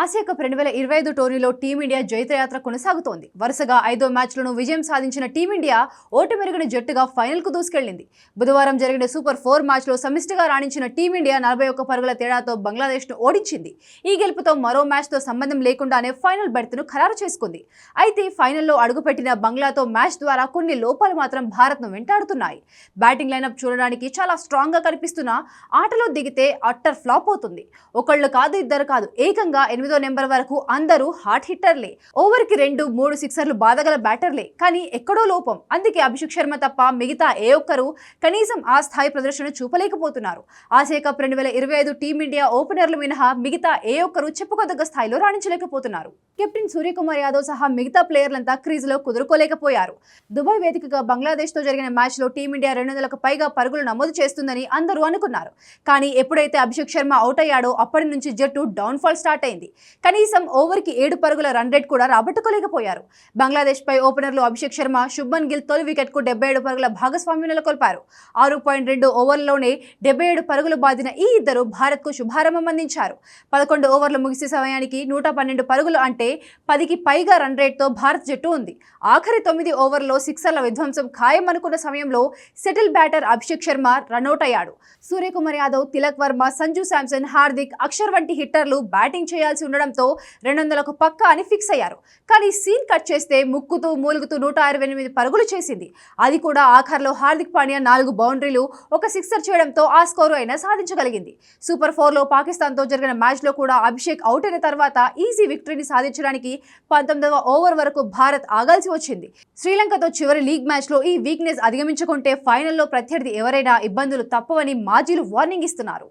Asia cup రెండు వేల ఇరవై ఐదు టోర్నీలో టీమిండియా జైత్రయాత్ర కొనసాగుతోంది. వరుసగా ఐదో మ్యాచ్లను విజయం సాధించిన టీమిండియా ఓటమెరుగని జట్టుగా ఫైనల్కు దూసుకెళ్ళింది బుధవారం జరిగిన సూపర్ ఫోర్ మ్యాచ్లో సమిష్టిగా రాణించిన టీమిండియా నలభై ఒక్క పరుగుల తేడాతో బంగ్లాదేశ్ను ఓడించింది. ఈ గెలుపుతో మరో మ్యాచ్తో సంబంధం లేకుండానే ఫైనల్ బెర్త్ను ఖరారు చేసుకుంది. అయితే ఫైనల్లో అడుగుపెట్టిన బంగ్లాతో మ్యాచ్ ద్వారా కొన్ని లోపాలు మాత్రం భారత్ను వెంటాడుతున్నాయి. బ్యాటింగ్ లైనప్ చూడడానికి చాలా స్ట్రాంగ్గా కనిపిస్తున్నా ఆటలో దిగితే అట్టర్ ఫ్లాప్ అవుతుంది. ఒకళ్ళు కాదు ఇద్దరు కాదు ఏకంగా ఎనిమిది నెంబర్ వరకు అందరూ హాట్ హిట్టర్లే. ఓవర్కి రెండు మూడు సిక్సర్లు బాధగల బ్యాటర్లే. కానీ ఎక్కడో లోపం. అందుకే అభిషేక్ శర్మ తప్ప మిగతా ఏ ఒక్కరూ కనీసం ఆ స్థాయి ప్రదర్శన చూపలేకపోతున్నారు. ఆసియా కప్ రెండు వేల ఇరవై ఐదు టీమిండియా ఓపెనర్లు మినహా మిగతా ఏ ఒక్కరూ చెప్పుకోదగ్గ స్థాయిలో రాణించలేకపోతున్నారు. కెప్టెన్ సూర్యకుమార్ యాదవ్ సహా మిగతా ప్లేయర్లంతా క్రీజ్లో కుదురుకోలేకపోయారు. దుబాయ్ వేదికగా బంగ్లాదేశ్తో జరిగిన మ్యాచ్లో టీమిండియా రెండు వందలకు పైగా పరుగులు నమోదు చేస్తుందని అందరూ అనుకున్నారు. కానీ ఎప్పుడైతే అభిషేక్ శర్మ అవుట్ అయ్యాడో అప్పటి నుంచి జట్టు డౌన్ఫాల్ స్టార్ట్ అయింది. కనీసం ఓవర్కి ఏడు పరుగుల రన్ రేట్ కూడా రాబట్టుకోలేకపోయారు. బంగ్లాదేశ్పై ఓపెనర్లు అభిషేక్ శర్మ శుభ్మన్ గిల్ తొలి వికెట్కు డెబ్బై ఏడు పరుగుల భాగస్వామ్యం నెలకొల్పారు. ఆరు పాయింట్ రెండు ఓవర్లలోనే డెబ్బై ఏడు పరుగులు బాదిన ఈ ఇద్దరు భారత్కు శుభారంభం అందించారు. పదకొండు ఓవర్లు ముగిసే సమయానికి నూట పన్నెండు పరుగులు అంటే పదికి పైగా రన్ రేట్తో భారత్ జట్టు ఉంది. ఆఖరి తొమ్మిది ఓవర్లో సిక్సర్ల విధ్వంసం ఖాయం అనుకున్న సమయంలో settle batter Abhishek Sharma run out అయ్యాడు సూర్యకుమార్ యాదవ్ తిలక్ వర్మ సంజు శాంసన్ హార్దిక్ అక్షర్ వంటి హిట్టర్లు బ్యాటింగ్ చేయాల్సి ఉండడంతో రెండు వందలకు పక్కా అని ఫిక్స్ అయ్యారు. కానీ సీన్ కట్ చేస్తే ముక్కుతూ మూలుగుతూ నూట అరవై ఎనిమిది పరుగులు చేసింది. అది కూడా ఆఖర్లో హార్దిక్ పాండ్యా నాలుగు బౌండరీలు ఒక సిక్సర్ చేయడంతో ఆ స్కోరు అయినా సాధించగలిగింది. సూపర్ ఫోర్లో పాకిస్తాన్తో జరిగిన మ్యాచ్లో కూడా అభిషేక్ అవుట్ అయిన తర్వాత ఈజీ విక్టరీని సాధించడానికి పంతొమ్మిదవ ఓవర్ వరకు భారత్ ఆగాల్సి వచ్చింది. శ్రీలంకతో చివరి లీగ్ మ్యాచ్లో ఈ వీక్నెస్ అధిగమించుకుంటే ఫైనల్లో ప్రత్యర్థి ఎవరైనా ఇబ్బందులు తప్పవని మాజీలు వార్నింగ్ ఇస్తున్నారు.